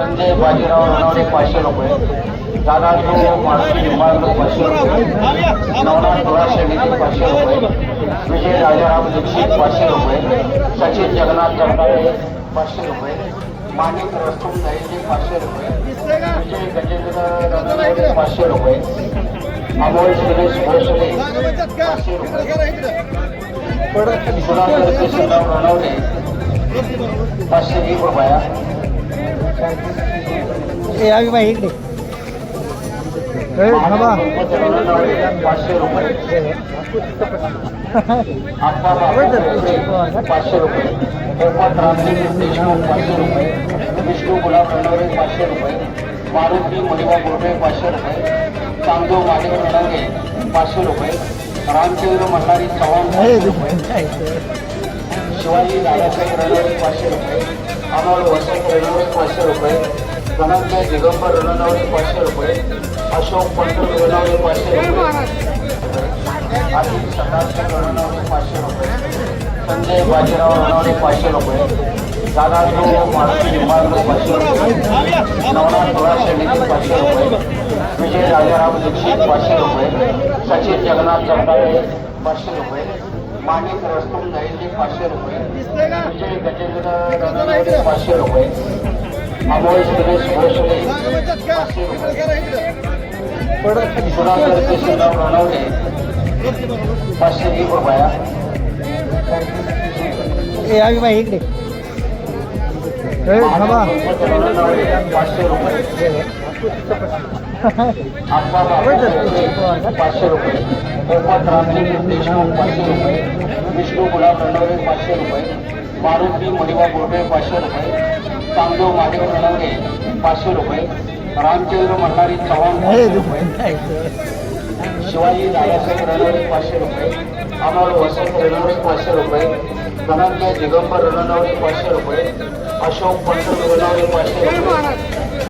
संजय बाजीराव रणवरे पाचशे रुपये दादाजू मारुती निंबाळकर पाचशे रुपये नवनाथ निधी पाचशे रुपये विजय राजाराम दीक्षित पाचशे रुपये सचिन जगन्नाथ जगदाळे पाचशे रुपये माणिक रस्तुम दहिंदे पाचशे रुपये विजय गजेंद्र रणनवरे पाचशे रुपये अमोल सुरेश भोसले पाचशे रुपये सुधाकर केशवराव रणवरे पाचशे एक रुपया पाचशे रुपये। पाचशे रुपये। देशमुख पाचशे रुपये। विष्णू गुलाब रणवरे पाचशे रुपये। मारुती मणिबा बोर्डे पाचशे रुपये। चांदो मालिक रणंगे पाचशे रुपये। रामचंद्र मल्हारी चव्हाण शिवाजी दादासाहेब रणवरे पाचशे रुपये अमोल वसंत रणवरे पाचशे रुपये धनंजय दिगंबर रणनवरे पाचशे रुपये अशोक पंडित रणवरे पाचशे रुपये अजित सदाशिव रणनवरे पाचशे रुपये संजय बाजीराव रणवरे पाचशे रुपये दादाजू मारुती निंबाळकर पाचशे रुपये नवनाथ तुळाशे निधी पाचशे रुपये विजय राजाराम दीक्षित पाचशे रुपये सचिन जगन्नाथ जगदाळे पाचशे रुपये माणिक रस्तुम दहिंदे पाचशे रुपये. विजय गजेंद्र पाचशे रुपये. अमोल सुरेश भोसले पाचशे रुपये. सुधाकर केशवराव रणवरे पाचशे एक रुपया. इकडे. पाचशे रुपये. गोपाल रामजी देशमुख पाचशे रुपये. विष्णू गुलाब रणवरे पाचशे रुपये. मारुती मणिबा बोर्डे पाचशे रुपये. चांदो मालिक रणंगे पाचशे रुपये. रामचंद्र मल्हारी चव्हाण पाचशे रुपये. शिवाजी दादासाहेब रणवरे पाचशे रुपये. अमोल वसंत रणवरे पाचशे रुपये. ઘણા દિગંબર રનોનાવડી પાસે રૂપિયા અશોક પંચર રનોનાવડી પાસે રૂપિયા